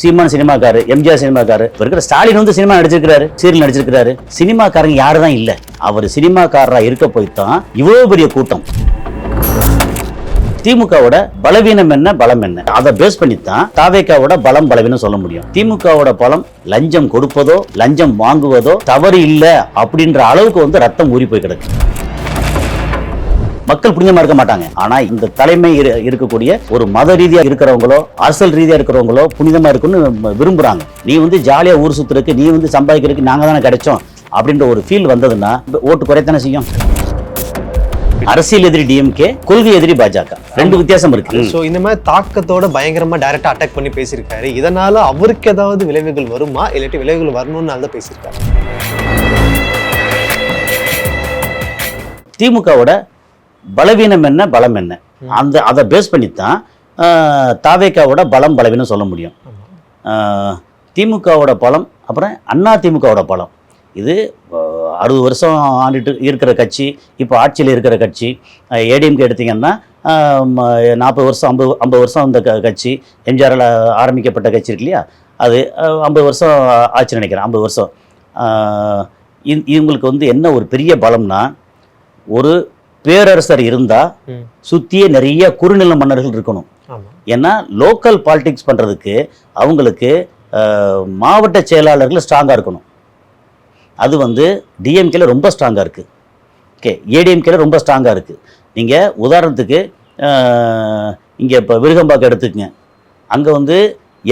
சீமான் சினிமாக்காரு எம்ஜிஆர் சினிமாக்காரு இப்ப இருக்கிற ஸ்டாலின் வந்து சினிமா நடிச்சிருக்காரு சீரியல் நடிச்சிருக்காரு சினிமாக்காரங்க யாரு தான் இல்ல. அவர் சினிமாக்காரரா இருக்க போய் தான் இவ்வளவு பெரிய கூட்டம். திமுகவோட பலவீனம் என்ன பலம் என்ன? அதை பேஸ் பண்ணி தான் தாவேக்காவோட பலம் பலவீனம் சொல்ல முடியும். திமுகவோட பலம் லஞ்சம் கொடுப்பதோ லஞ்சம் வாங்குவதோ தவறு இல்லை அப்படின்ற அளவுக்கு வந்து ரத்தம் ஊறி போய் கிடக்கு. மக்கள் புனிதமா இருக்க மாட்டாங்க. ஆனா இந்த தலைமை இரு- இருக்கக்கூடிய ஒரு மத ரீதியா இருக்கிறவங்களோ அரசியல் ரீதியா இருக்கிறவங்களோ புனிதமா இருக்குன்னு விரும்புறாங்க. நீ வந்து ஜாலியா ஊர் சுத்துறதுக்கு நீ வந்து சம்பாதிக்கிறதுக்கு நாங்க தானே கிடைச்சோம் அப்படின்ற ஒரு ஃபீல் வந்ததுன்னா ஓட்டு குறைத்தானே செய்யும்? அரசியல் எதிரி டிஎம்கே கொள்கை எதிரி பாஜக. ரெண்டு வித்தியாசம் இருக்கு. சோ இந்த மாதிரி தாக்கத்தோட பயங்கரமா டைரக்டா அட்டாக் பண்ணி பேசியிருக்காரு. இதனால அவருக்கு ஏதாவது விளைவுகள் வருமா? இல்லாட்டி விளைவுகள் வரணும்னு தான் பேசியிருக்காரு. திமுகவோட பலவீனம் என்ன பலம் என்ன? அந்த அதை பேஸ் பண்ணி தான் தாவேக்காவோட பலம் பலவீனம் சொல்ல முடியும். திமுகவோட பலம் அப்புறம் அண்ணா திமுகவோட பலம். இது அறுபது வருஷம் ஆண்டுட்டு இருக்கிற கட்சி இப்போ ஆட்சியில் இருக்கிற கட்சி. ஏடிஎம்கே எடுத்திங்கன்னா நாற்பது வருஷம் ஐம்பது ஐம்பது வருஷம் அந்த க கட்சி எம்ஜிஆரில் ஆரம்பிக்கப்பட்ட கட்சி இருக்கு இல்லையா? அது ஐம்பது வருஷம் ஆட்சி நினைக்கிறேன் ஐம்பது வருஷம். இவங்களுக்கு வந்து என்ன ஒரு பெரிய பலம்னா ஒரு பேரரசர் இருந்தால் ம். சுற்றியே நிறைய குறுநில மன்னர்கள் இருக்கணும். ஏன்னா லோக்கல் பாலிடிக்ஸ் பண்ணுறதுக்கு அவங்களுக்கு மாவட்ட செயலாளர்கள் ஸ்ட்ராங்காக இருக்கணும். அது வந்து டிஎம்கேல ரொம்ப ஸ்ட்ராங்காக இருக்குது ஓகே ஏடிஎம்கேல ரொம்ப ஸ்ட்ராங்காக இருக்குது நீங்கள் உதாரணத்துக்கு இங்கே இப்போ விருகம்பாக்கம் எடுத்துக்கங்க. அங்கே வந்து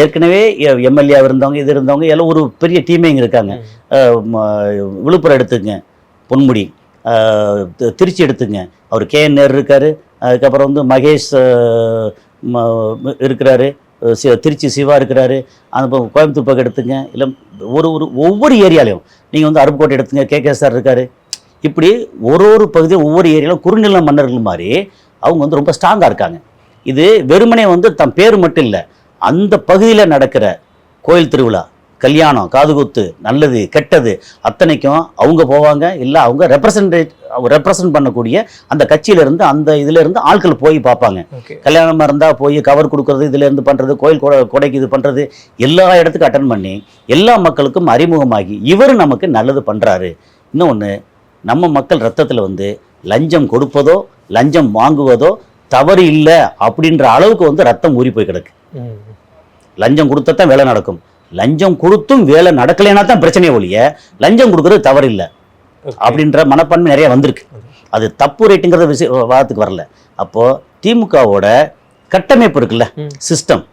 ஏற்கனவே எம்எல்ஏ இருந்தவங்க இது இருந்தவங்க எல்லாம் ஒரு பெரிய டீமே இங்கே இருக்காங்க. விழுப்புரம் எடுத்துக்கங்க. பொன்முடி. திருச்சி எடுத்துங்க. அவர் கே என் நேரு இருக்காரு. அதுக்கப்புறம் வந்து மகேஷ் இருக்கிறாரு. சி- திருச்சி சிவா இருக்கிறாரு. அந்த கோயம்புத்தூர் பக்கம் எடுத்துங்க. இல்லை ஒரு ஒரு ஒவ்வொரு ஏரியாலையும் நீங்கள் வந்து அருப்புக்கோட்டை எடுத்துங்க. கே கே சார் இருக்காரு. இப்படி ஒரு ஒரு பகுதியும் ஒவ்வொரு ஏரியாவிலும் குறுநில மன்னர்கள் மாதிரி அவங்க வந்து ரொம்ப ஸ்ட்ராங்காக இருக்காங்க. இது வெறுமனே வந்து தம் பேர் மட்டும் இல்லை அந்த பகுதியில் நடக்கிற கோயில் திருவிழா கல்யாணம் காதுகுத்து நல்லது கெட்டது அத்தனைக்கும் அவங்க போவாங்க. இல்லை அவங்க ரெப்ரசன்டேட் ரெப்ரசன்ட் பண்ணக்கூடிய அந்த கட்சியிலேருந்து அந்த இதுல இருந்து ஆட்கள் போய் பார்ப்பாங்க. கல்யாணமாக இருந்தால் போய் கவர் கொடுக்கறது இதுல இருந்து பண்ணுறது கோயில் கொடை கொடைக்கு இது பண்ணுறது எல்லா இடத்துக்கும் அட்டன் பண்ணி எல்லா மக்களுக்கும் அறிமுகமாகி இவர் நமக்கு நல்லது பண்ணுறாரு இன்னொன்று நம்ம மக்கள் ரத்தத்தில் வந்து லஞ்சம் கொடுப்பதோ லஞ்சம் வாங்குவதோ தவறு இல்லை அப்படின்ற அளவுக்கு வந்து ரத்தம் ஊறி போய் கிடக்கு. லஞ்சம் கொடுத்தா தான் வேலை நடக்கும். லஞ்சம் கொடுத்தும் வேலை நடக்கலைன்னா தான் பிரச்சனையே ஒழிய லஞ்சம் கொடுக்கறது தவறு இல்லை. அப்படின்ற மனப்பான்மை நிறைய வந்திருக்கு. அது தப்பு ரேட்டுங்கிறத விஷயம் வாதத்துக்கு வரல. அப்போது திமுகவோட கட்டமைப்பு இருக்குல்ல. சிஸ்டம்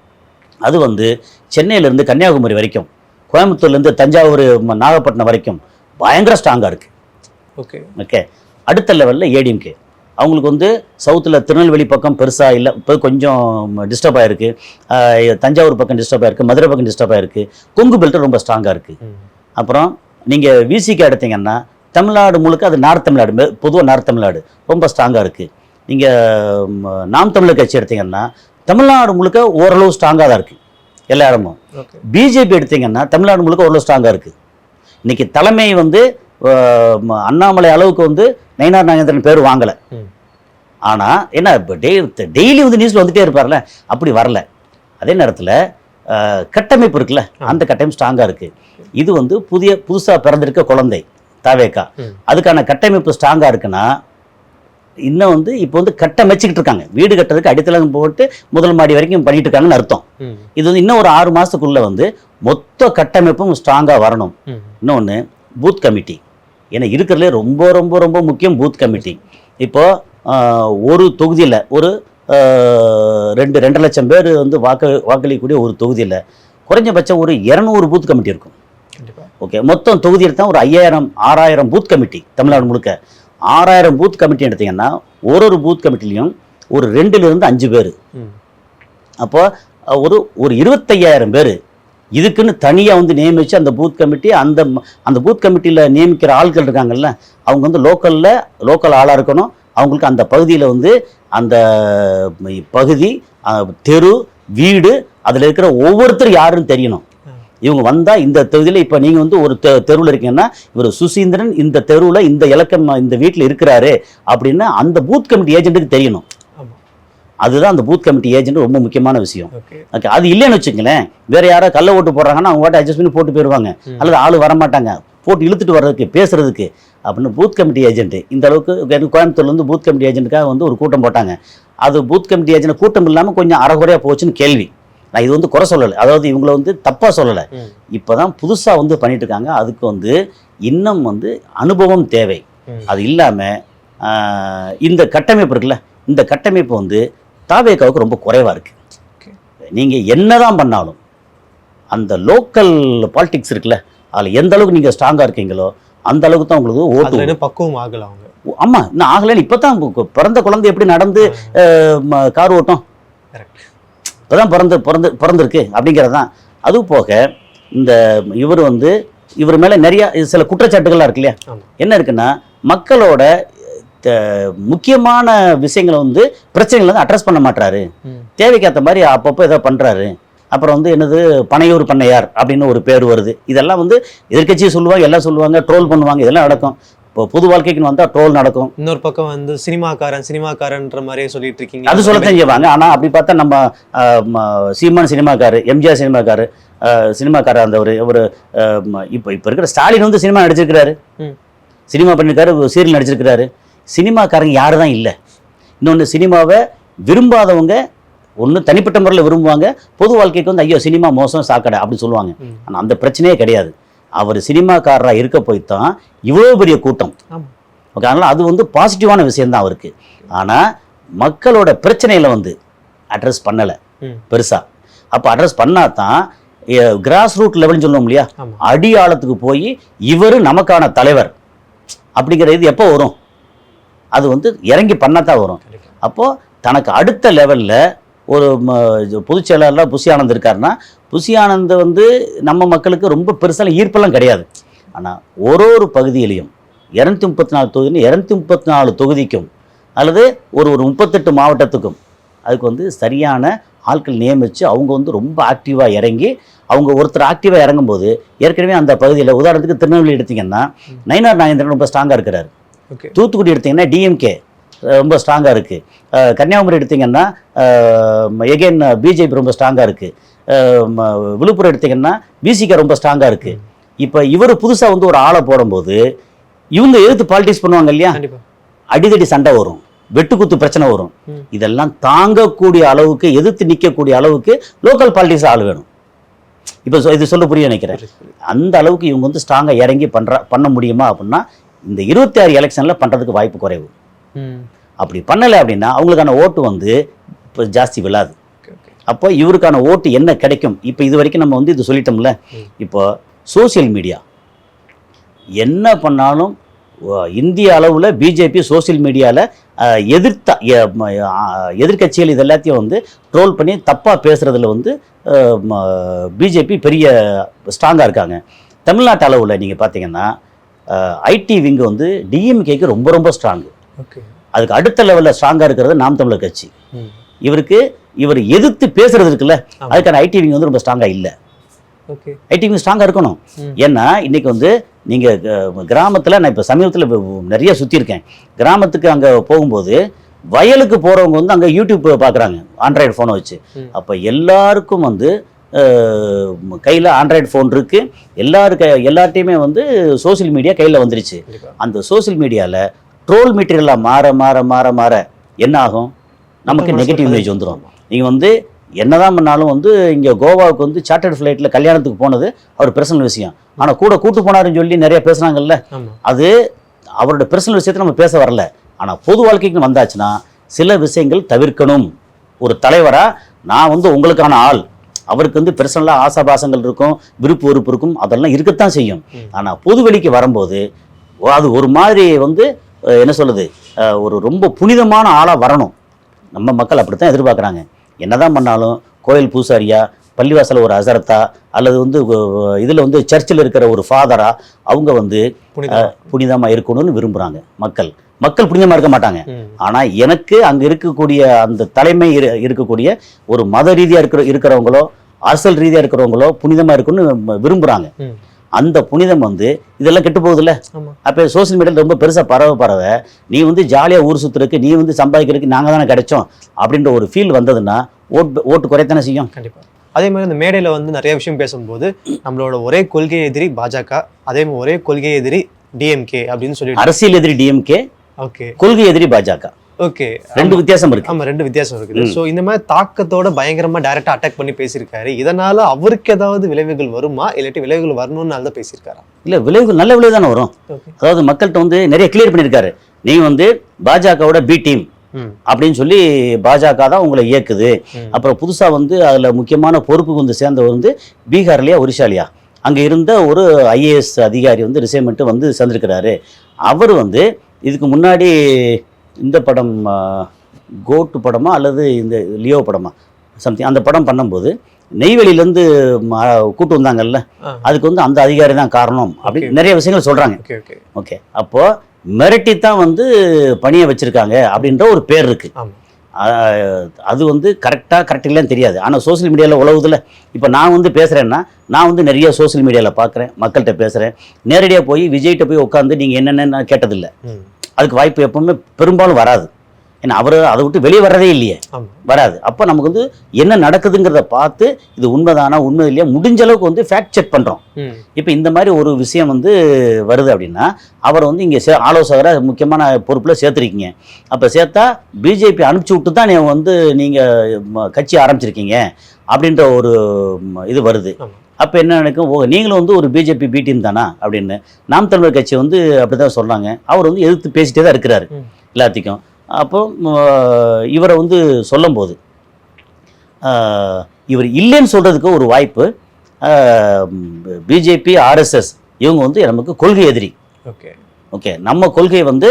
அது வந்து சென்னையிலேருந்து கன்னியாகுமரி வரைக்கும் கோயம்புத்தூர்லேருந்து தஞ்சாவூர் நாகப்பட்டினம் வரைக்கும் பயங்கர ஸ்ட்ராங்காக இருக்குது ஓகே. ஓகே. அடுத்த லெவலில் ஏடிஎம்கே அவங்களுக்கு வந்து சவுத்தில் திருநெல்வேலி பக்கம் பெருசாக இல்லை இப்போ கொஞ்சம் டிஸ்டர்ப் ஆகிருக்கு தஞ்சாவூர் பக்கம் டிஸ்டர்ப் ஆகிருக்கு மதுரை பக்கம் டிஸ்டர்ப் ஆகிருக்கு கொங்கு பெல்ட் ரொம்ப ஸ்ட்ராங்காக இருக்குது. அப்புறம் நீங்கள் விசிக்கு எடுத்தீங்கன்னா தமிழ்நாடு முழுக்க அது நார்த் தமிழ்நாடு பொதுவாக நார்த் தமிழ்நாடு ரொம்ப ஸ்ட்ராங்காக இருக்குது நீங்கள் நாம் தமிழர் கட்சி எடுத்தீங்கன்னா தமிழ்நாடு முழுக்க ஓரளவு ஸ்ட்ராங்காக தான் இருக்குது எல்லா இடமும். பிஜேபி எடுத்தீங்கன்னா தமிழ்நாடு முழுக்க ஓரளவு ஸ்ட்ராங்காக இருக்குது இன்னைக்கு தலைமை வந்து அண்ணாமலை அளவுக்கு வந்து நயினார் நாகேந்திரன் பேர் வாங்கலை. ஆனால் என்ன இப்போ டெய் டெய்லி வந்து நியூஸில் வந்துட்டே இருப்பார்ல அப்படி வரல. அதே நேரத்தில் கட்டமைப்பு இருக்குல்ல அந்த கட்டமைப்பு ஸ்ட்ராங்காக இருக்குது இது வந்து புதிய புதுசாக பிறந்திருக்க குழந்தை தாவேக்கா. அதுக்கான கட்டமைப்பு ஸ்ட்ராங்காக இருக்குன்னா இன்னும் வந்து இப்போ வந்து கட்டமைச்சிக்கிட்டு இருக்காங்க. வீடு கட்டுறதுக்கு அடித்தளம் போட்டு முதல் மாடி வரைக்கும் பண்ணிட்டு இருக்காங்கன்னு அர்த்தம். இது வந்து இன்னும் ஒரு ஆறு மாதத்துக்குள்ளே வந்து மொத்த கட்டமைப்பும் ஸ்ட்ராங்காக வரணும். இன்னொன்று பூத் கமிட்டி ஏன்னா இருக்கிறதுலே ரொம்ப ரொம்ப ரொம்ப முக்கியம் பூத் கமிட்டி இப்போது ஒரு தொகுதியில் ஒரு ரெண்டு ரெண்டு லட்சம் பேர் வந்து வாக்கு வாக்களிக்கக்கூடிய ஒரு தொகுதியில் குறைஞ்சபட்சம் ஒரு இரநூறு பூத் கமிட்டி இருக்கும். ஓகே மொத்தம் தொகுதியில் தான் ஒரு ஐயாயிரம் ஆறாயிரம் பூத் கமிட்டி தமிழ்நாடு முழுக்க. ஆறாயிரம் பூத் கமிட்டி எடுத்தீங்கன்னா ஒரு ஒரு பூத் கமிட்டிலையும் ஒரு ரெண்டுலேருந்து அஞ்சு பேர். அப்போ ஒரு ஒரு இருபத்தையாயிரம் பேர் இதுக்குன்னு தனியாக வந்து நியமித்து அந்த பூத் கமிட்டி அந்த அந்த பூத் கமிட்டியில் நியமிக்கிற ஆட்கள் இருக்காங்கல்ல அவங்க வந்து லோக்கலில் லோக்கல் ஆளாக இருக்கணும். அவங்களுக்கு அந்த பகுதியில் வந்து அந்த பகுதி தெரு வீடு அதில் இருக்கிற ஒவ்வொருத்தர் யாருன்னு தெரியணும். இவங்க வந்தால் இந்த தொகுதியில் இப்போ நீங்கள் வந்து ஒரு தெ தெருவில் இருக்கீங்கன்னா இவர் சுசீந்திரன் இந்த தெருவில் இந்த இலக்கம் இந்த வீட்டில் இருக்கிறாரு அப்படின்னு அந்த பூத் கமிட்டி ஏஜென்ட்டுக்கு தெரியணும். அதுதான் அந்த பூத் கமிட்டி ஏஜென்ட் ரொம்ப முக்கியமான விஷயம். ஓகே அது இல்லைன்னு வச்சுங்களேன் வேற யாரோ கள்ள ஓட்டு போடுறாங்கன்னா அவங்க வாட்டி அட்ஜஸ்ட் பண்ணி போட்டு போயிடுவாங்க. அல்லது ஆள் வரமாட்டாங்க. போட்டு இழுத்துட்டு வர்றதுக்கு பேசுறதுக்கு. அப்படின்னு பூத் கமிட்டி ஏஜென்ட் இந்த அளவுக்கு எனக்கு கோயம்புத்தூர்ல இருந்து பூத் கமிட்டி ஏஜென்ட்டுக்காக வந்து ஒரு கூட்டம் போட்டாங்க. அது பூத் கமிட்டி ஏஜென்ட் கூட்டம் இல்லாமல் கொஞ்சம் அறகுறையா போச்சுன்னு கேள்வி. நான் இது வந்து குறை சொல்லலை. அதாவது இவங்கள வந்து தப்பா சொல்லலை. ம். இப்போதான் புதுசா வந்து பண்ணிட்டு இருக்காங்க. அதுக்கு வந்து இன்னும் வந்து அனுபவம் தேவை. அது இல்லாம ஆஹ், இந்த கட்டமைப்பு இருக்குல்ல இந்த கட்டமைப்பு வந்து தாவேக்காவுக்கு ரொம்ப குறைவா இருக்கு. Okay. நீங்க என்னதான் பண்ணாலும் அந்த லோக்கல் பாலிடிக்ஸ் இருக்குல்ல அதுல எந்த அளவுக்கு நீங்க ஸ்ட்ராங்கா இருக்கீங்களோ அந்த அளவுக்கு தான் உங்களுக்கு ஓட்டு பக்குவம் ஆகல அவங்க. வரும். ஆமா இன்னும் ஆகலைன்னு இப்பதான் பு- பிறந்த குழந்தை எப்படி நடந்து கார் ஓட்டும்? கரெக்ட் இப்பதான் பிறந்து பிறந்து பிறந்திருக்கு அப்படிங்கிறது தான். அது போக இந்த இவர் வந்து இவர் மேல நிறைய சில குற்றச்சாட்டுகள்லாம் இருக்கு இல்லையா. என்ன இருக்குன்னா மக்களோட முக்கியமான விஷயங்களை வந்து பிரச்சனைகளை வந்து அட்ரஸ் பண்ண மாட்டாரு. தேவைக்கேற்ற மாதிரி அப்பப்போ ஏதோ பண்றாரு. அப்புறம் வந்து என்னது பனையூர் பண்ணையார் அப்படின்னு ஒரு பேர் வருது. இதெல்லாம் வந்து எதிர்க்கட்சியை சொல்லுவாங்க எல்லாம் சொல்லுவாங்க ட்ரோல் பண்ணுவாங்க இதெல்லாம் நடக்கும். இப்போ பொது வாழ்க்கைக்கு வந்தா ட்ரோல் நடக்கும். இன்னொரு பக்கம் வந்து சினிமாக்காரன் சினிமாக்காரன்ற மாதிரியே சொல்லிட்டு இருக்கீங்க. அது சொல்லத்தான் செய்வாங்க ஆனா அப்படி பார்த்தா நம்ம சீமான் சினிமாக்காரு எம்ஜிஆர் சினிமாக்காரு சினிமாக்காரர் அந்த ஒரு ஒரு இப்போ இப்போ இருக்கிற ஸ்டாலின் வந்து சினிமா நடிச்சிருக்கிறாரு. சினிமா பண்ணிருக்காரு சீரியல் நடிச்சிருக்கிறாரு. சினிமாக்காரங்க யாரு தான் இல்லை. இன்னொன்று சினிமாவை விரும்பாதவங்க ஒன்று தனிப்பட்ட முறையில் விரும்புவாங்க. பொது வாழ்க்கைக்கு வந்து ஐயோ சினிமா மோசம் சாக்கடை அப்படின்னு சொல்லுவாங்க. ஆனால் அந்த பிரச்சனையே கிடையாது. அவர் சினிமாக்காரராக இருக்க போய் தான் இவ்வளோ பெரிய கூட்டம். ஓகே அதனால் அது வந்து பாசிட்டிவான விஷயம்தான் அவருக்கு. ஆனால் மக்களோட பிரச்சனைகளை வந்து அட்ரஸ் பண்ணலை. ம். பெருசா. அப்போ அட்ரஸ் பண்ணா தான் கிராஸ் ரூட் லெவல்னு சொல்லுவோம் இல்லையா? அடி ஆழத்துக்கு போய் இவர் நமக்கான தலைவர். அப்படிங்கிற இது எப்போ வரும்? அது வந்து இறங்கி பண்ணாதான் வரும். அப்போது தனக்கு அடுத்த லெவலில் ஒரு ம, இது பொதுச் செயலாளராக புஷி ஆனந்த் இருக்காருன்னா புஷி ஆனந்த் வந்து நம்ம மக்களுக்கு ரொம்ப பெருசாக ஈர்ப்பெல்லாம் கிடையாது. ஆனால் ஒரு ஒரு பகுதியிலையும் இரநூத்தி முப்பத்தி நாலு தொகுதி இரநூத்தி முப்பத்தி நாலு தொகுதிக்கும் அல்லது ஒரு ஒரு முப்பத்தெட்டு மாவட்டத்துக்கும் அதுக்கு வந்து சரியான ஆட்கள் நியமித்து அவங்க வந்து ரொம்ப ஆக்டிவாக இறங்கி அவங்க ஒருத்தர் ஆக்டிவாக இறங்கும்போது ஏற்கனவே அந்த பகுதியில் உதாரணத்துக்கு திருநெல்வேலி எடுத்தீங்கன்னா நயினார் நாகேந்திரன் ரொம்ப ஸ்ட்ராங்காக இருக்கிறார். தூத்துக்குடி எடுத்தீங்கன்னா டிஎம்கே ரொம்ப ஸ்ட்ராங்காக இருக்குது கன்னியாகுமரி எடுத்தீங்கன்னா எகெயின் பிஜேபி ரொம்ப ஸ்ட்ராங்காக இருக்குது விழுப்புரம் எடுத்தீங்கன்னா பிசிகே ரொம்ப ஸ்ட்ராங்காக இருக்குது இப்போ இவர் புதுசாக வந்து ஒரு ஆளை போடும்போது இவங்க எதிர்த்து பாலிடிக்ஸ் பண்ணுவாங்க இல்லையா? அடிதடி சண்டை வரும். வெட்டுக்குத்து பிரச்சனை வரும். இதெல்லாம் தாங்கக்கூடிய அளவுக்கு எதிர்த்து நிற்கக்கூடிய அளவுக்கு லோக்கல் பாலிடிக்ஸ் ஆள் வேணும். இப்போ இது சொல்ல புரிய நினைக்கிறேன். அந்த அளவுக்கு இவங்க வந்து ஸ்ட்ராங்காக இறங்கி பண்ற பண்ண முடியுமா அப்படின்னா இந்த இருபத்தி ஆறு எலெக்ஷனில் பண்ணுறதுக்கு வாய்ப்பு குறைவு. அப்படி பண்ணலை அப்படின்னா அவங்களுக்கான ஓட்டு வந்து இப்போ ஜாஸ்தி விழாது. அப்போ இவருக்கான ஓட்டு என்ன கிடைக்கும் இப்போ இது வரைக்கும் நம்ம வந்து இது சொல்லிட்டோம்ல. இப்போ சோஷியல் மீடியா என்ன பண்ணாலும் இந்திய அளவில் பிஜேபி சோஷியல் மீடியாவில் எதிர்த்த எ- ம- ஆ, எதிர்க்கட்சிகள் இது எல்லாத்தையும் வந்து ட்ரோல் பண்ணி தப்பாக பேசுகிறதுல வந்து பிஜேபி பெரிய ஸ்ட்ராங்காக இருக்காங்க தமிழ்நாட்டு அளவில் நீங்கள் பார்த்தீங்கன்னா ஐடி விங்கு வந்து டிஎம்கேக்கு ரொம்ப ரொம்ப ஸ்ட்ராங்கு ஓகே அதுக்கு அடுத்த லெவலில் ஸ்ட்ராங்காக இருக்கிறது நாம் தமிழர் கட்சி. இவருக்கு இவர் எதிர்த்து பேசுறது இருக்குல்ல. அதுக்கான ஐடி விங் வந்து ரொம்ப ஸ்ட்ராங்காக இல்லை ஓகே ஐடி விங் ஸ்ட்ராங்காக இருக்கணும். ஏன்னா இன்னைக்கு வந்து நீங்கள் கிராமத்தில் நான் இப்போ சமீபத்தில் நிறைய சுற்றிருக்கேன் கிராமத்துக்கு அங்கே போகும்போது வயலுக்கு போகிறவங்க வந்து அங்கே யூடியூப் பார்க்குறாங்க ஆண்ட்ராய்டு ஃபோனை வச்சு. அப்போ எல்லாருக்கும் வந்து கையில் ஆண்ட்ராய்டு ஃபோன் இருக்குது எல்லாரு க எல்லார்ட்டையுமே வந்து சோஷியல் மீடியா கையில் வந்துருச்சு. அந்த சோஷியல் மீடியாவில் ட்ரோல் மெட்டீரியலாக மாற மாற மாற மாற என்ன ஆகும்? நமக்கு நெகட்டிவ். இமேஜ் வந்துடும் நீங்கள் வந்து என்னதான் பண்ணாலும் வந்து இங்கே கோவாவுக்கு வந்து சார்ட்டர்ட் ஃப்ளைட்டில் கல்யாணத்துக்கு போனது அவர் பர்சனல் விஷயம். ஆனால் கூட கூட்டு போனாருன்னு சொல்லி நிறைய பேசுனாங்கல்ல அது அவரோட பர்சனல் விஷயத்தை நம்ம பேச வரல. ஆனால் பொது வாழ்க்கைக்கு வந்தாச்சுன்னா சில விஷயங்கள் தவிர்க்கணும். ஒரு தலைவராக நான் வந்து உங்களுக்கான ஆள். அவருக்கு வந்து பர்சனலாக ஆசாபாசங்கள் இருக்கும் விருப்பு வெறுப்பு இருக்கும் அதெல்லாம் இருக்கத்தான் செய்யும். ஆனால் பொது வெளிக்கு வரும்போது அது ஒரு மாதிரி வந்து என்ன சொல்லுது ஒரு ரொம்ப புனிதமான ஆளாக வரணும். நம்ம மக்கள் அப்படித்தான் எதிர்பார்க்குறாங்க. என்னதான் பண்ணாலும் கோயில் பூசாரியா பள்ளிவாசல் ஒரு அசரத்தா அல்லது வந்து இதில் வந்து சர்ச்சில் இருக்கிற ஒரு ஃபாதரா அவங்க வந்து புனிதம். புனிதமாக இருக்கணும்னு விரும்புகிறாங்க மக்கள். மக்கள் புனிதமாக இருக்க மாட்டாங்க. ஆனால் எனக்கு அங்கே இருக்கக்கூடிய அந்த தலைமை இரு- இருக்கக்கூடிய ஒரு மத ரீதியாக இருக்கிற இருக்கிறவங்களோ அரசியல் ரீதியாக இருக்கிறவங்களோ புனிதமாக இருக்கணும்னு விரும்புகிறாங்க. அந்த புனிதம் வந்து இதெல்லாம் கெட்டு போகுதுல்ல? அப்போ சோஷியல் மீடியாவில் ரொம்ப பெருசாக பரவ பரவ நீ வந்து ஜாலியாக ஊர் சுற்றுறதுக்கு நீ வந்து சம்பாதிக்கிறதுக்கு நாங்கள் தானே கிடைச்சோம் அப்படின்ற ஒரு ஃபீல் வந்ததுன்னா ஓட்டு ஓட்டு குறைத்தானே செய்யும்? கண்டிப்பா. அதே மாதிரி இந்த மேடையில வந்து நிறைய விஷயம் பேசும்போது நம்மளோட ஒரே கொள்கை எதிரி பாஜக அதே மாதிரி ஒரே கொள்கை எதிரி டிஎம்கே அப்படின்னு சொல்லிட்டு. அரசியல் எதிரி டிஎம்கே ஓகே கொள்கை எதிரி பாஜக. ஓகே ரெண்டு வித்தியாசம் இருக்கு. ஆமா ரெண்டு வித்தியாசம் இருக்குது. சோ இந்த மாதிரி தாக்கத்தோட பயங்கரமா டைரக்டா அட்டாக் பண்ணி பேசியிருக்காரு. இதனால அவருக்கு ஏதாவது விளைவுகள் வருமா? இல்லாட்டி விளைவுகள் வரணும்னு தான் பேசியிருக்காரா? இல்லை விளைவுகள் நல்ல விளைவு தானே வரும். அதாவது மக்கள்கிட்ட வந்து நிறைய கிளியர் பண்ணியிருக்காரு. நீ வந்து பாஜகவோட பி டீம் அப்படின்னு சொல்லி பாஜக தான் உங்களை இயக்குது. அப்புறம் புதுசாக வந்து அதில் முக்கியமான பொறுப்புக்கு வந்து சேர்ந்தவர் வந்து பீகார்லையா ஒரிசாலியா. அங்கே இருந்த ஒரு ஐஏஎஸ் அதிகாரி வந்து ரிசைன்மெண்ட்டு வந்து சேர்ந்திருக்கிறாரு. அவர் வந்து இதுக்கு முன்னாடி இந்த படம் கோட்டு படமா அல்லது இந்த லியோ படமா? சம்திங் அந்த படம் பண்ணும்போது நெய்வேலியிலேருந்து கூட்டு வந்தாங்கல்ல. அதுக்கு வந்து அந்த அதிகாரி தான் காரணம். அப்படின்னு நிறைய விஷயங்கள் சொல்கிறாங்க ஓகே ஓகே. ஓகே. அப்போ மிரட்டி தான் வந்து பணியை வச்சிருக்காங்க அப்படின்ற ஒரு பேர் இருக்கு. ஆமா. ஆஹ் அது வந்து கரெக்டாக கரெக்ட் இல்லைன்னு தெரியாது. ஆனால் சோஷியல் மீடியாவில் உழவுதில்ல இப்போ நான் வந்து பேசுகிறேன்னா நான் வந்து நிறைய சோஷியல் மீடியாவில் பார்க்குறேன் மக்கள்கிட்ட பேசுகிறேன் நேரடியாக போய் விஜய்கிட்ட போய் உட்காந்து நீங்கள் என்னென்னு நான் கேட்டதில்லை. அதுக்கு வாய்ப்பு எப்பவுமே பெரும்பாலும் வராது. ஏன்னா அவர் அதை விட்டு வெளியே வர்றதே இல்லையே. வராது. அப்போ நமக்கு வந்து என்ன நடக்குதுங்கிறத பார்த்து இது உண்மைதானா உண்மை இல்லையா முடிஞ்ச அளவுக்கு வந்து ஃபேக்ட் செக் பண்ணுறோம் இப்போ இந்த மாதிரி ஒரு விஷயம் வந்து வருது அப்படின்னா அவர் வந்து இங்கே சே ஆலோசகரை முக்கியமான பொறுப்பில் சேர்த்துருக்கீங்க. அப்போ சேர்த்தா பிஜேபி அனுப்பிச்சி விட்டு தான் வந்து நீங்கள் கட்சி ஆரம்பிச்சிருக்கீங்க அப்படின்ற ஒரு இது வருது. அப்போ என்ன நினைக்கும் ஓ நீங்களும் வந்து ஒரு பிஜேபி பி டீம் தானா அப்படின்னு. நாம் தமிழர் கட்சி வந்து அப்படி தான் சொல்கிறாங்க அவர் வந்து எதிர்த்து பேசிட்டே தான் இருக்கிறாரு. எல்லாத்துக்கும். அப்போ இவரை வந்து சொல்லும்போது இவர் இல்லைன்னு சொல்கிறதுக்கு ஒரு வாய்ப்பு பிஜேபி ஆர்எஸ்எஸ் இவங்க வந்து நமக்கு கொள்கை எதிரி. ஓகே. ஓகே நம்ம கொள்கை வந்து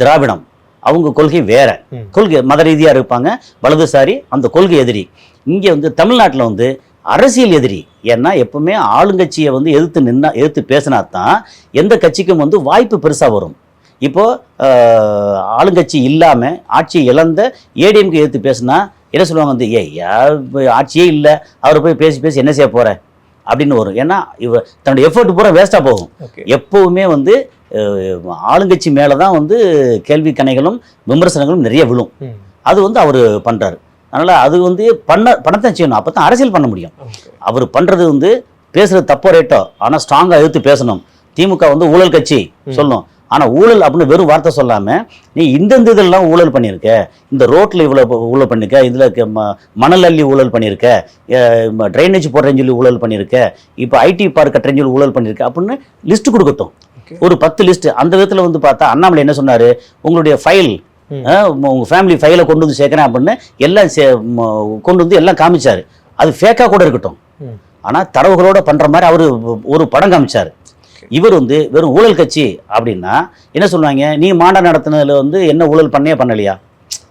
திராவிடம். அவங்க கொள்கை வேற. கொள்கை மத ரீதியாக இருப்பாங்க வலதுசாரி அந்த கொள்கை எதிரி. இங்கே வந்து தமிழ்நாட்டில் வந்து அரசியல் எதிரி. ஏன்னா எப்பவுமே ஆளுங்கட்சியை வந்து எதிர்த்து நின்னா எதிர்த்து பேசினா தான் எந்த கட்சிக்கும் வந்து வாய்ப்பு பெருசாக வரும். இப்போ அஹ், ஆளுங்கட்சி இல்லாமல் ஆட்சி இழந்த ஏடிஎம்கே எதிர்த்து பேசினா என்ன சொல்லுவாங்க வந்து ஏய் யா- ஆட்சியே இல்லை. அவரை போய் பேசி பேசி என்ன செய்ய போற? அப்படின்னு வரும். ஏன்னா இவ தன்னுடைய எஃபர்ட் பூரா வேஸ்ட்டாக போகும். எப்பவுமே வந்து ஆளுங்கட்சி மேலே தான் வந்து கேள்வி கணைகளும் விமர்சனங்களும் நிறைய விழும். அது வந்து அவர் பண்ணுறாரு அதனால் அது வந்து பண்ண பண்ணத்தான் செய்யணும். அப்போ தான் அரசியல் பண்ண முடியும். அவர் பண்ணுறது வந்து பேசுறது தப்போ ரைட்டோ ஆனால் ஸ்ட்ராங்காக எதிர்த்து பேசணும். திமுக வந்து ஊழல் கட்சி சொல்லும் ஆனால் ஊழல் அப்படின்னு வெறும் வார்த்தை சொல்லாமல் நீ இந்தந்த இதெல்லாம் ஊழல் பண்ணியிருக்க? இந்த ரோட்டில் இவ்வளோ ஊழல் பண்ணியிருக்க இதில் மணல் அள்ளி ஊழல் பண்ணியிருக்க? ட்ரைனேஜ் போடுறேன்னு சொல்லி ஊழல் பண்ணியிருக்க? இப்போ ஐடி பார்க் கட்டுறேன்னு சொல்லி ஊழல் பண்ணியிருக்க? அப்படின்னு லிஸ்ட் கொடுக்கட்டும். ஒரு பத்து லிஸ்ட் அந்த விதத்தில் வந்து பார்த்தா அண்ணாமலை என்ன சொன்னார்? உங்களுடைய ஃபைல். உங்கள் ஃபேமிலி ஃபைலை கொண்டு வந்து சேர்க்குறேன் அப்படின்னு எல்லாம் சே கொண்டு வந்து எல்லாம் காமிச்சார். அது ஃபேக்காக கூட இருக்கட்டும். ஆனால் தரவுகளோட பண்ணுற மாதிரி அவர் ஒரு படம் காமிச்சார். இவர் வந்து வெறும் ஊழல் கட்சி அப்படின்னா என்ன சொல்லுவாங்க நீ மாநாடு நடத்தினதுல வந்து என்ன ஊழல் பண்ணே பண்ணலையா?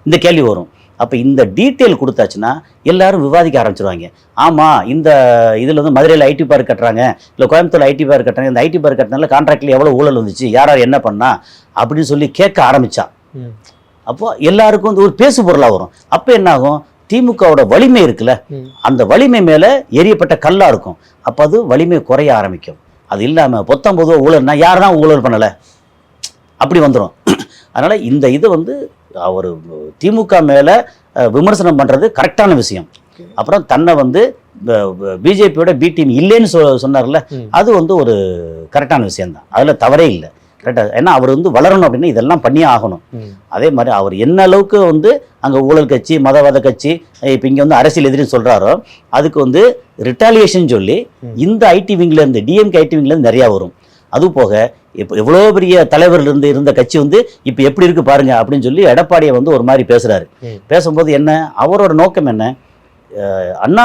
இந்த கேள்வி வரும். அப்போ இந்த டீட்டெயில் கொடுத்தாச்சுன்னா எல்லாரும் விவாதிக்க ஆரம்பிச்சிருவாங்க. ஆமாம் இந்த இதில் வந்து மதுரையில் ஐடி பார்க் கட்டுறாங்க. இல்லை கோயம்புத்தூர் ஐடி பார்க் கட்டுறாங்க. இந்த ஐடி பார்க் கட்டினால கான்ட்ராக்டில் எவ்வளோ ஊழல் வந்துச்சு? யார் யார் என்ன பண்ணா? அப்படின்னு சொல்லி கேட்க ஆரம்பிச்சா. ம். அப்போ எல்லாருக்கும் வந்து ஒரு பேசு பொருளாக வரும். அப்போ என்ன ஆகும் திமுகவோட வலிமை இருக்குல்ல? அந்த வலிமை மேலே எரியப்பட்ட கல்லா இருக்கும். அப்போ அது வலிமை குறைய ஆரம்பிக்கும். அது இல்லாமல் பொத்தம் பொதுவாக ஊழல்னா யார் தான் ஊழல் பண்ணலை அப்படி வந்துடும் அதனால் இந்த இது வந்து அவர் திமுக மேலே விமர்சனம் பண்ணுறது கரெக்டான விஷயம். அப்புறம் தன்னை வந்து பிஜேபியோட பி டீம் இல்லைன்னு சொ சொன்னார்ல. அது வந்து ஒரு கரெக்டான விஷயம்தான் அதில் தவறே இல்லை கரெக்டாக ஏன்னா அவர் வந்து வளரணும் அப்படின்னா இதெல்லாம் பண்ணியே ஆகணும். அதே மாதிரி அவர் என்ன அளவுக்கு வந்து அங்கே ஊழல் கட்சி மதவாத கட்சி இப்போ இங்கே வந்து அரசியல் எதிரின்னு சொல்கிறாரோ அதுக்கு வந்து ரிட்டாலியேஷன் சொல்லி. இந்த ஐடி விங்லேருந்து டிஎம்கே ஐடி விங்லேருந்து நிறையா வரும். அது போக இப்போ எவ்வளோ பெரிய தலைவர்கள் இருந்து இருந்த கட்சி வந்து இப்போ எப்படி இருக்கு பாருங்க அப்படின்னு சொல்லி எடப்பாடியை வந்து ஒரு மாதிரி பேசுகிறாரு. பேசும்போது என்ன? அவரோட நோக்கம் என்ன?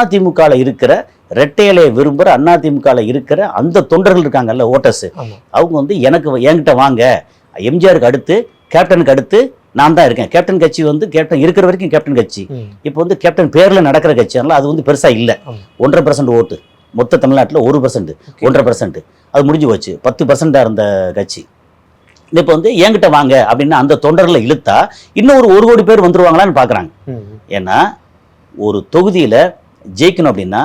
அதிமுகவில் இருக்கிற ரெட்டையலையை விரும்புகிற அதிமுகவில் இருக்கிற அந்த தொண்டர்கள் இருக்காங்கல்ல ஓட்டர்ஸ் அவங்க வந்து எனக்கு என்கிட்ட வாங்க. எம்ஜிஆருக்கு அடுத்து கேப்டனுக்கு அடுத்து நான் தான் இருக்கேன். கேப்டன் கட்சி வந்து கேப்டன் இருக்கிற வரைக்கும் கேப்டன் கட்சி. இப்போ வந்து கேப்டன் பேரில் நடக்கிற கட்சினால அது வந்து பெருசாக இல்லை. ஒன்றரை பர்சன்ட் ஓட்டு. மொத்த தமிழ்நாட்டில் ஒரு பர்சன்ட். ஒன்றரை பர்சன்ட் அது முடிஞ்சு போச்சு. பத்து பர்சன்டாக இருந்த கட்சி. இப்போ வந்து என்கிட்ட வாங்க அப்படின்னு அந்த தொண்டர்களை இழுத்தா இன்னும் ஒரு ஒரு கோடி பேர் வந்துருவாங்களான்னு பார்க்குறாங்க ஏன்னா ஒரு தொகுதியில் ஜெயிக்கணும் அப்படின்னா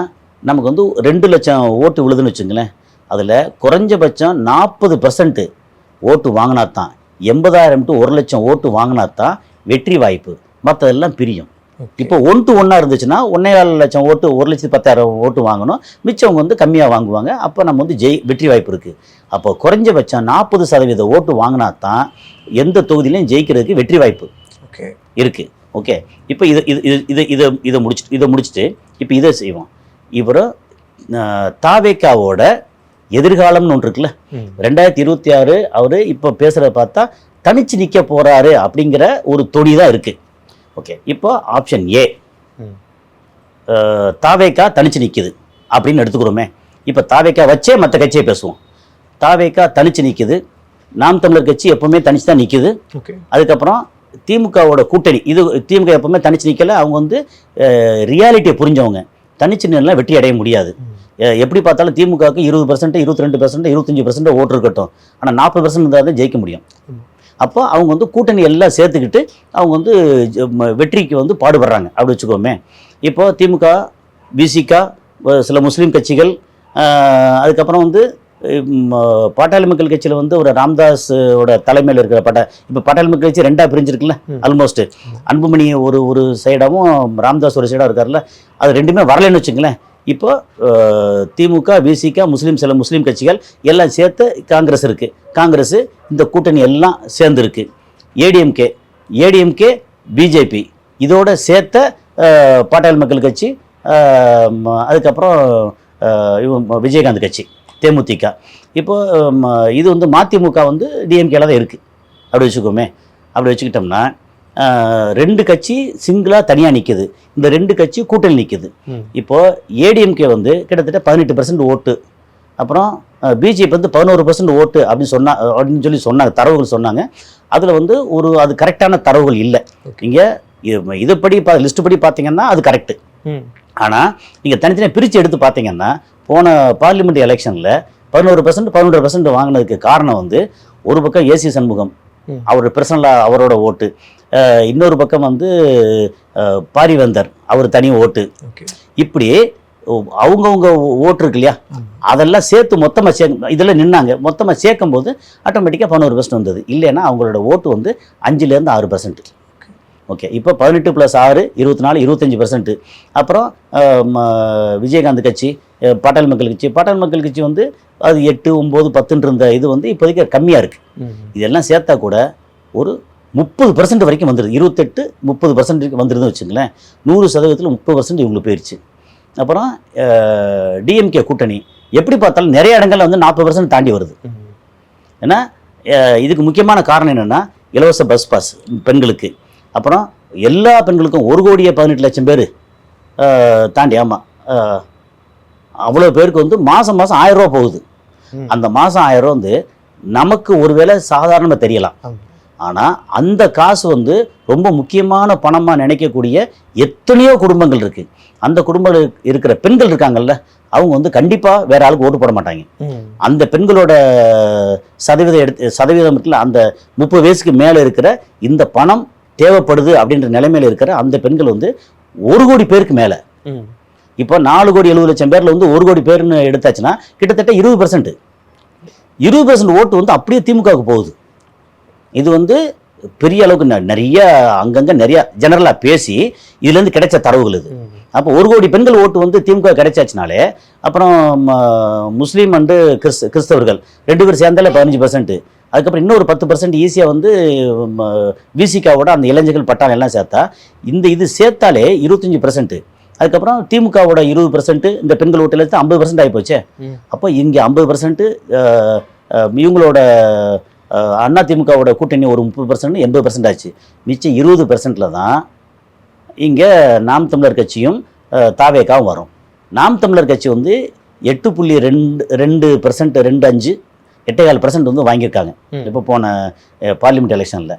நமக்கு வந்து ரெண்டு லட்சம் ஓட்டு விழுதுன்னு வச்சுங்களேன். அதில் குறைஞ்சபட்சம் நாற்பது பர்சன்ட் ஓட்டு வாங்கினா தான் எண்பதாயிரம் டு ஒரு லட்சம் ஓட்டு வாங்கினா தான் வெற்றி வாய்ப்பு. மற்றதெல்லாம் பிரியும். இப்போ ஒன் டு ஒன்றா இருந்துச்சுன்னா ஒன்றே கால் லட்சம் ஓட்டு ஒரு லட்சத்து பத்தாயிரம் ஓட்டு வாங்கணும். மிச்சவங்க வந்து கம்மியாக வாங்குவாங்க. அப்போ நம்ம வந்து ஜெய் வெற்றி வாய்ப்பு இருக்குது அப்போ குறைஞ்சபட்சம் நாற்பது சதவீத ஓட்டு வாங்கினா தான் எந்த தொகுதியிலையும் ஜெயிக்கிறதுக்கு வெற்றி வாய்ப்பு ஓகே. இருக்குது ஓகே. இப்போ இது இது இது இது இதை இதை முடிச்சுட்டு இதை முடிச்சுட்டு இப்போ இதை செய்வோம். இவர் தாவேக்காவோட எதிர்காலம்னு ஒன்று இருக்குல்ல. ரெண்டாயிரத்தி இருபத்தி ஆறு அவர் இப்போ பேசுகிறத பார்த்தா தனிச்சு நிற்க போகிறாரு அப்படிங்கிற ஒரு தொடி தான் இருக்குது ஓகே இப்போ ஆப்ஷன் ஏ. தாவேக்கா தனிச்சு நிற்கிது அப்படின்னு எடுத்துக்கிறோமே. இப்போ தாவேக்கா வச்சே மற்ற கட்சியை பேசுவோம். தாவேக்கா தனிச்சு நிற்கிது நாம் தமிழர் கட்சி எப்பவுமே தனிச்சு தான் நிற்கிது அதுக்கப்புறம் திமுகவோட கூட்டணி இது திமுக எப்பவுமே தனிச்சு நிற்கல அவங்க வந்து ரியாலிட்டியை புரிஞ்சவங்க. தனிச்சு நின்னா வெற்றி அடைய முடியாது. எப்படி பார்த்தாலும் திமுகவுக்கு இருபது பர்சன்ட் இருபத்தி ரெண்டு பர்சன்ட் இருபத்தஞ்சி பர்சன்ட் ஓட்டு இருக்கட்டும். ஆனால் நாற்பது பர்சன்ட் இருந்தால் தான் ஜெயிக்க முடியும். அப்போ அவங்க வந்து கூட்டணி எல்லாம் சேர்த்துக்கிட்டு அவங்க வந்து ம- வெற்றிக்கு வந்து பாடுபடுறாங்க. அப்படி வச்சுக்கோமே. இப்போ திமுக பிசிகா சில முஸ்லீம் கட்சிகள் அதுக்கப்புறம் வந்து பாட்டாளி மக்கள் கட்சியில் வந்து ஒரு ராம்தாஸ் ஓட தலைமையில் இருக்கிற பாட்டா இப்போ பாட்டாளி மக்கள் கட்சி ரெண்டாக பிரிஞ்சிருக்குல்ல. ஆல்மோஸ்ட் அன்புமணி ஒரு ஒரு சைடாகவும் ராம்தாஸ் ஒரு சைடாக இருக்கார்ல அது ரெண்டுமே வரலைன்னு வச்சுங்களேன் இப்போ திமுக விசிக முஸ்லீம் சில முஸ்லீம் கட்சிகள் எல்லாம் சேர்த்து காங்கிரஸ் இருக்குது காங்கிரஸ் இந்த கூட்டணி எல்லாம் சேர்ந்துருக்கு. ஏடிஎம்கே ஏடிஎம்கே பிஜேபி இதோட சேர்த்த பாட்டாளி மக்கள் கட்சி அதுக்கப்புறம் விஜயகாந்த் கட்சி. தேமுதிக. இப்போ ம, இது வந்து மதிமுக வந்து டிஎம்கேல தான் இருக்குது அப்படி வச்சுக்கோமே. அப்படி வச்சுக்கிட்டோம்னா ரெண்டு கட்சி சிங்கிளாக தனியாக நிற்குது இந்த ரெண்டு கட்சி கூட்டணி நிற்குது ம். இப்போ ஏடிஎம்கே வந்து கிட்டத்தட்ட பதினெட்டு பர்சன்ட் ஓட்டு. அப்புறம் பிஜேபி வந்து பதினோரு பர்சன்ட் ஓட்டு அப்படின்னு சொன்னா அப்படின்னு சொல்லி சொன்னாங்க தரவுகள் சொன்னாங்க. அதில் வந்து ஒரு அது கரெக்டான தரவுகள் இல்லை. இங்கே இதுபடி பா லிஸ்ட் படி பார்த்தீங்கன்னா அது கரெக்டு ஆனால் நீங்கள் தனித்தனியாக பிரித்து எடுத்து பார்த்தீங்கன்னா போன பார்லிமெண்ட் எலெக்ஷனில் பதினோரு பர்சன்ட் பதினொன்று பர்சன்ட் வாங்கினதுக்கு காரணம் வந்து ஒரு பக்கம் ஏசி சண்முகம். அவர் பர்சனலாக அவரோட ஓட்டு. இன்னொரு பக்கம் வந்து பாரிவேந்தர் அவர் தனி ஓட்டு. இப்படி அவங்கவுங்க ஓட்டு இருக்கு இல்லையா. அதெல்லாம் சேர்த்து மொத்தமாக சே இதில் நின்னாங்க. மொத்தமாக சேர்க்கும் போது ஆட்டோமேட்டிக்காக பதினோரு பர்சன்ட் வந்தது. இல்லைன்னா அவங்களோட ஓட்டு வந்து அஞ்சுலேருந்து ஆறு பர்சன்ட் ஓகே. இப்போ பதினெட்டு ப்ளஸ் ஆறு இருபத்தி நாலு இருபத்தஞ்சி பர்சன்ட் அப்புறம் விஜயகாந்த் கட்சி பாட்டாளி மக்கள் கட்சி. பாட்டாளி மக்கள் கட்சி வந்து அது எட்டு ஒம்பது பத்துன்ற இருந்த இது வந்து இப்போதைக்கு கம்மியாக இருக்குது இதெல்லாம் சேர்த்தா கூட ஒரு முப்பது பர்சன்ட் வரைக்கும் வந்துடுது இருபத்தெட்டு முப்பது பர்சன்ட் வந்துருதுன்னு வச்சுங்களேன் நூறு சதவீதத்தில் முப்பது பர்சன்ட் இவங்களுக்கு போயிடுச்சு அப்புறம் டிஎம்கே கூட்டணி. எப்படி பார்த்தாலும் நிறைய இடங்கள்ல வந்து நாற்பது பர்சன்ட் தாண்டி வருது. ஏன்னா இதுக்கு முக்கியமான காரணம் என்னென்னா இலவச பஸ் பாஸ் பெண்களுக்கு. அப்புறம் எல்லா பெண்களுக்கும் ஒரு கோடியே பதினெட்டு லட்சம் பேர் தாண்டி ஆமாம் அவ்வளோ பேருக்கு வந்து மாதம் மாதம் ஆயிரம் ரூபா போகுது. அந்த மாதம் ஆயிரம் ரூபா வந்து நமக்கு ஒருவேளை சாதாரணமாக தெரியலாம். ஆனால் அந்த காசு வந்து ரொம்ப முக்கியமான பணமாக நினைக்கக்கூடிய எத்தனையோ குடும்பங்கள் இருக்குது அந்த குடும்பங்கள் இருக்கிற பெண்கள் இருக்காங்கல்ல அவங்க வந்து கண்டிப்பாக வேற ஆளுக்கு ஓட்டு போட மாட்டாங்க. அந்த பெண்களோட சதவீதம் எடுத்து சதவீதம் அந்த முப்பது வயசுக்கு மேலே இருக்கிற இந்த பணம் தேவைப்படுது அப்படின்ற நிலைமையில இருக்கிற அந்த பெண்கள் வந்து ஒரு கோடி பேருக்கு மேலே. இப்போ நாலு கோடி எழுபது லட்சம் பேர்ல வந்து ஒரு கோடி பேர்னு எடுத்தாச்சுன்னா கிட்டத்தட்ட இருபது பர்சன்ட் இருபது பர்சன்ட் ஓட்டு வந்து அப்படியே திமுகவுக்கு போகுது. இது வந்து பெரிய அளவுக்கு நிறைய அங்கங்கே நிறைய ஜெனரலாக பேசி இதுலேருந்து கிடைச்ச தரவுகள் இது. அப்போ ஒரு கோடி பெண்கள் ஓட்டு வந்து திமுக கிடைச்சாச்சுனாலே அப்புறம் முஸ்லீம் அண்டு கிறிஸ் கிறிஸ்தவர்கள் ரெண்டு பேரும் சேர்ந்தாலே பதினஞ்சு பர்சன்ட் அதுக்கப்புறம் இன்னொரு பத்து பர்சன்ட் ஈஸியாக வந்து விசிகாவோட அந்த இளைஞர்கள் பட்டாளம் எல்லாம் சேர்த்தா இந்த இது சேர்த்தாலே இருபத்தஞ்சி பர்சன்ட் அதுக்கப்புறம் திமுகவோட இருபது பர்சன்ட் இந்த பெண்கள் ஓட்டில் எடுத்து ஐம்பது பர்சன்ட் ஆகிப்போச்சே அப்போ இங்கே ஐம்பது பர்சன்ட் இவங்களோட அண்ணா திமுகவோட கூட்டணி ஒரு முப்பது பர்சன்ட் எண்பது பர்சன்ட் ஆச்சு. மிச்சம் இருபது பர்சன்ட்டில் தான் இங்கே நாம் தமிழர் கட்சியும் தாவேக்காவும் வரும். நாம் தமிழர் கட்சி வந்து எட்டு புள்ளி ரெண்டு ரெண்டு பர்சன்ட் ரெண்டு அஞ்சு எட்டேகால் பர்சன்ட் வந்து வாங்கியிருக்காங்க. இப்போ போன பார்லிமெண்ட் எலெக்ஷனில்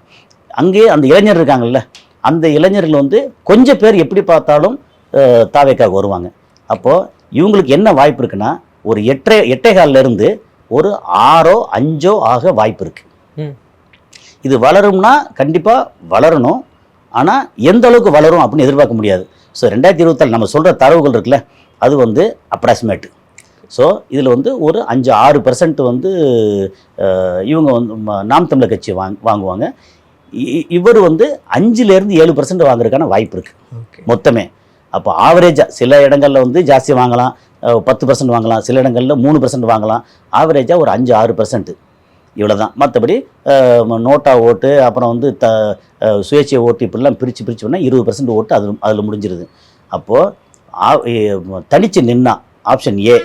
அங்கேயே அந்த இளைஞர் இருக்காங்கல்ல அந்த இளைஞர்கள் வந்து கொஞ்சம் பேர் எப்படி பார்த்தாலும் அஹ், தாவேக்காவுக்கு வருவாங்க. அப்போது இவங்களுக்கு என்ன வாய்ப்பு இருக்குன்னா ஒரு எட்டே எட்டேகால்ல இருந்து ஒரு ஆறோ அஞ்சோ ஆக வாய்ப்பு இருக்குது இது வளரும்னா கண்டிப்பாக வளரணும். ஆனால் எந்த அளவுக்கு வளரும் அப்படின்னு எதிர்பார்க்க முடியாது. ஸோ ரெண்டாயிரத்தி இருபத்தாறு நம்ம சொல்கிற தரவுகள் இருக்குல்ல அது வந்து அப்ராக்சிமேட் ஸோ இதில் வந்து ஒரு அஞ்சு ஆறு பர்சன்ட் வந்து இவங்க வந்து நாம் தமிழர் கட்சி வாங் வாங்குவாங்க. இ- இவர் வந்து அஞ்சுலேருந்து ஏழு பர்சன்ட் வாங்குறதுக்கான வாய்ப்பு இருக்குது மொத்தமே. அப்போ ஆவரேஜாக சில இடங்களில் வந்து ஜாஸ்தி வாங்கலாம். பத்து பர்சன்ட் வாங்கலாம். சில இடங்களில் மூணு பர்சன்ட் வாங்கலாம். ஆவரேஜாக ஒரு அஞ்சு ஆறு பர்சன்ட் இவ்வளோ தான் மற்றபடி நோட்டா ஓட்டு அப்புறம் வந்து த சுயேட்சை ஓட்டு இப்படிலாம் பிரித்து பிரித்து பண்ணால் இருபது பர்சன்ட் ஓட்டு அதில் அதில் முடிஞ்சிருது. அப்போது தனிச்சு நின்னா ஆப்ஷன் ஏ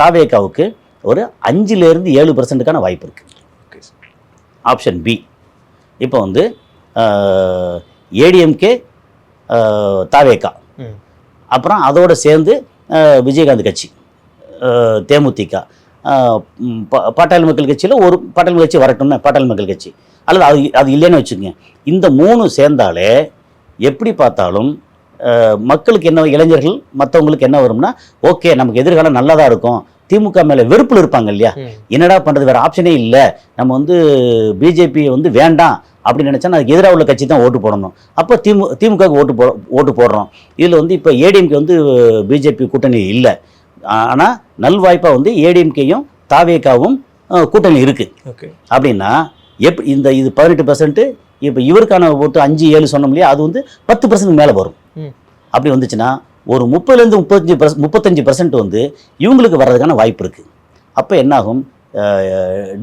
தாவேக்காவுக்கு ஒரு அஞ்சுலேருந்து ஏழு பர்சன்ட்டுக்கான வாய்ப்பு இருக்குது ஓகே சார் ஆப்ஷன் பி இப்போ வந்து ஏடிஎம்கே தாவேக்கா. ம். அப்புறம் அதோட சேர்ந்து விஜயகாந்த் கட்சி தேமுதிக. பாட்டாளி மக்கள் கட்சியில் ஒரு பாட்டாளி கட்சி வரட்டும்னா பாட்டாளி மக்கள் கட்சி. அல்லது அது அது இல்லைன்னு வச்சுக்கோங்க. இந்த மூணு சேர்ந்தாலே எப்படி பார்த்தாலும் மக்களுக்கு என்ன இளைஞர்கள் மற்றவங்களுக்கு என்ன வரும்னா ஓகே நமக்கு எதிர்காலம் நல்லதாக இருக்கும். திமுக மேலே வெறுப்பில் இருப்பாங்க இல்லையா? என்னடா பண்ணுறது வேறு ஆப்ஷனே இல்லை. நம்ம வந்து பிஜேபி வந்து வேண்டாம் அப்படின்னு நினச்சா அதுக்கு எதிராக உள்ள கட்சி தான் ஓட்டு போடணும். அப்போ திமு திமுகவுக்கு ஓட்டு போ ஓட்டு போடுறோம். இதில் வந்து இப்போ ஏடிஎம்கே வந்து பிஜேபி கூட்டணி இல்லை. ஆனால் நல்வாய்ப்பாக வந்து ஏடிஎம்கேயும் தாவேக்காவும் கூட்டணி இருக்குது ஓகே. அப்படின்னா எப் இந்த இது பதினெட்டு பர்சன்ட்டு இப்போ இவருக்கான ஓட்டு அஞ்சு ஏழு சொன்னோம் இல்லையா? அது வந்து பத்து பர்சன்ட் மேலே வரும். அப்படி வந்துச்சுன்னா ஒரு முப்பதுலேருந்து முப்பத்தஞ்சு பர்சன்ட் முப்பத்தஞ்சு பர்சன்ட் வந்து இவங்களுக்கு வர்றதுக்கான வாய்ப்பு இருக்குது அப்போ என்னாகும்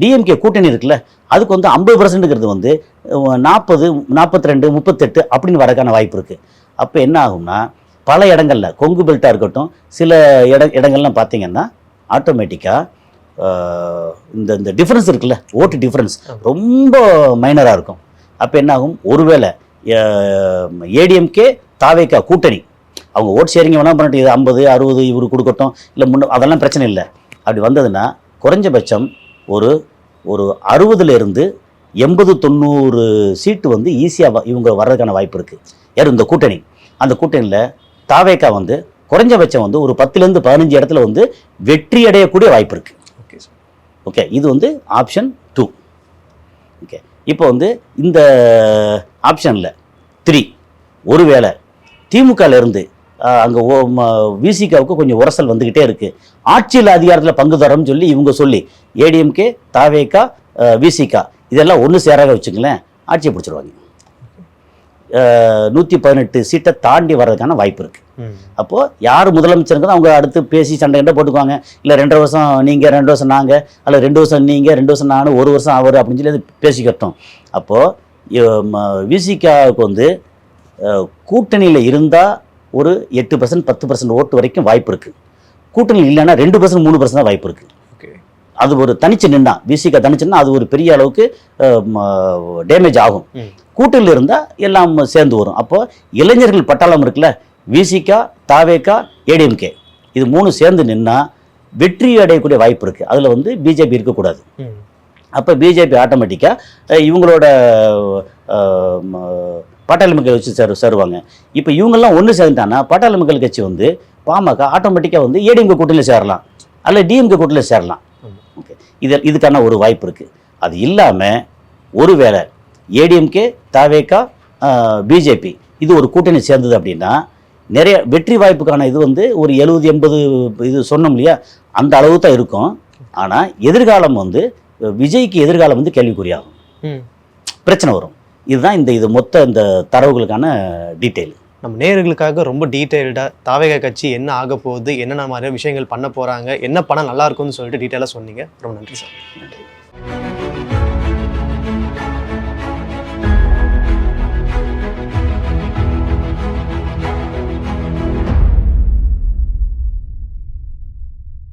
டிஎம்கே கூட்டணி இருக்குல்ல அதுக்கு வந்து ஐம்பது பர்சன்ட்டுங்கிறது வந்து நாற்பது நாற்பத்தி ரெண்டு முப்பத்தெட்டு அப்படின்னு வரதுக்கான வாய்ப்பு இருக்குது அப்போ என்ன ஆகும்னா பல இடங்கள்ல கொங்கு பெல்ட்டாக இருக்கட்டும் சில இட இடங்கள்லாம் பார்த்தீங்கன்னா ஆட்டோமேட்டிக்காக இந்த இந்த டிஃப்ரென்ஸ் இருக்குல்ல ஓட்டு டிஃப்ரென்ஸ் ரொம்ப மைனராக இருக்கும் அப்போ என்ன ஆகும் ஒருவேளை ஏடிஎம்கே தாவேக்கா கூட்டணி. அவங்க ஓட் ஷேரிங் வேணால் பண்ணிட்டு இது ஐம்பது அறுபது இவரு கொடுக்கட்டும். இல்லை முன்ன அதெல்லாம் பிரச்சனை இல்லை. அப்படி வந்ததுன்னா குறைஞ்சபட்சம் ஒரு ஒரு அறுபதுல இருந்து எண்பது தொண்ணூறு சீட்டு வந்து ஈஸியாக இவங்க வர்றதுக்கான வாய்ப்பு இருக்குது யார்? இந்த கூட்டணி. அந்த கூட்டணியில் தாவேக்கா வந்து குறைஞ்சபட்சம் வந்து ஒரு பத்துலேருந்து பதினஞ்சு இடத்துல வந்து வெற்றி அடையக்கூடிய வாய்ப்பு இருக்குது ஓகே சார் ஓகே இது வந்து ஆப்ஷன் டூ ஓகே இப்போ வந்து இந்த ஆப்ஷனில் த்ரீ ஒருவேளை திமுகல இருந்து அங்கே விசிகாவுக்கு கொஞ்சம் உரசல் வந்துக்கிட்டே இருக்குது ஆட்சியில் அதிகாரத்தில் பங்கு தரோம்னு சொல்லி இவங்க சொல்லி ஏடிஎம்கே தாவேக்கா விசிகா இதெல்லாம் ஒன்று சேராக வச்சுங்களேன் ஆட்சியை பிடிச்சிருவாங்க. நூற்றி பதினெட்டு சீட்டை தாண்டி வர்றதுக்கான வாய்ப்பு இருக்குது அப்போது யார் முதலமைச்சருங்கிறதோ அவங்க அடுத்து பேசி சண்டை கிட்ட போட்டுக்குவாங்க. இல்லை ரெண்டரை வருஷம் நீங்கள் ரெண்டு வருஷம் நாங்கள் அல்ல ரெண்டு வருஷம் நீங்கள் ரெண்டு வருஷம் நான் ஒரு வருஷம் அவர் அப்படின்னு சொல்லி அது பேசிக்கட்டும். அப்போது விசிகாவுக்கு வந்து கூட்டணியில் இருந்தால் ஒரு எட்டு பர்சன்ட் பத்து பர்சன்ட் ஓட்டு வரைக்கும் வாய்ப்பு இருக்குது கூட்டணியில் இல்லைன்னா ரெண்டு பர்சன்ட் மூணு பர்சன்ட் தான் வாய்ப்பு இருக்குது ஓகே. அது ஒரு தனிச்சு நின்னா விசிகா தனிச்சுன்னா அது ஒரு பெரிய அளவுக்கு டேமேஜ் ஆகும். ம். கூட்டணியில் இருந்தால் எல்லாம் சேர்ந்து வரும். அப்போ இளைஞர்கள் பட்டாளம் இருக்குல்ல விசிகா தாவேக்கா ஏடிஎம்கே இது மூணு சேர்ந்து நின்னா வெற்றி அடையக்கூடிய வாய்ப்பு இருக்குது அதில் வந்து பிஜேபி இருக்கக்கூடாது அப்போ பிஜேபி ஆட்டோமேட்டிக்காக இவங்களோட பாட்டாளி மக்கள் வச்சு சேரு சேருவாங்க. இப்போ இவங்கெல்லாம் ஒன்று சேர்ந்துட்டாங்கன்னா பாட்டாளி மக்கள் கட்சி வந்து பாமக ஆட்டோமேட்டிக்காக வந்து ஏடிஎம்கே கூட்டணியில் சேரலாம். அல்ல டிஎம்கே கூட்டணியில் சேரலாம். ஓகே இது இதுக்கான ஒரு வாய்ப்பு இருக்குது அது இல்லாமல் ஒருவேளை ஏடிஎம்கே தாவேக்கா பிஜேபி இது ஒரு கூட்டணி சேர்ந்தது அப்படின்னா நிறைய வெற்றி வாய்ப்புக்கான இது வந்து ஒரு எழுபது எண்பது இது சொன்னோம் இல்லையா? அந்த அளவு தான் இருக்கும். ஆனால் எதிர்காலம் வந்து விஜய்க்கு எதிர்காலம் வந்து கேள்விக்குறியாகும். பிரச்சனை வரும். இதுதான் இந்த இது மொத்த இந்த தரவுகளுக்கான டீட்டெயில் நம்ம நேயர்களுக்காக ரொம்ப டீட்டெயில்டாக தாவேக கட்சி என்ன ஆக போகுது என்னென்ன மாதிரி விஷயங்கள் பண்ண போகிறாங்க என்ன பணம் நல்லா இருக்கும்னு சொல்லிட்டு டீட்டெயிலாக சொன்னீங்க. ரொம்ப நன்றி சார். நன்றி.